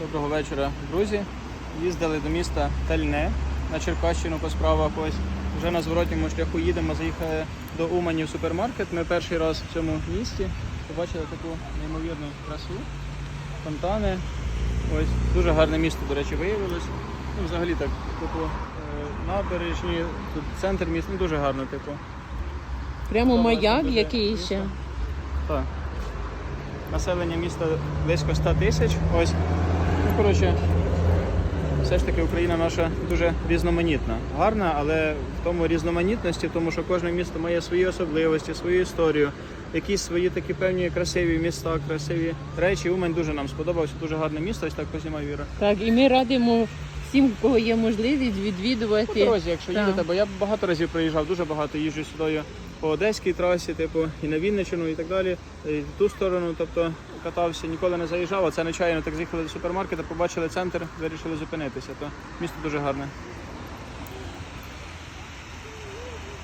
Доброго вечора, друзі. Їздили до міста Тальне на Черкащину по справах. Ось вже на зворотньому шляху їдемо. Заїхали до Умані в супермаркет. Ми перший раз в цьому місті побачили таку неймовірну красу, фонтани. Ось дуже гарне місто, до речі, виявилось. Ну, взагалі так, типу, е, набережні, тут центр міста, ну дуже гарно, типу. Прямо Там маяк буде який ще. Так. Населення міста близько 100 тисяч. Ось. Ну, коротше, все ж таки Україна наша дуже різноманітна. Гарна, але в тому різноманітності, в тому, що кожне місто має свої особливості, свою історію, якісь свої такі певні красиві міста, красиві речі. Умань дуже нам сподобався, дуже гарне місто, ось так познімай Віра. Так, і ми радимо всім, у кого є можливість По відвідувати. дорозі, якщо Так. їдете, бо я багато разів приїжджав, дуже багато їжджу сюди по Одеській трасі, типу, і на Вінниччину, і так далі. І в ту сторону, тобто катався, ніколи не заїжджав, а це нечайно так з'їхали до супермаркета, побачили центр, вирішили зупинитися. То місто дуже гарне.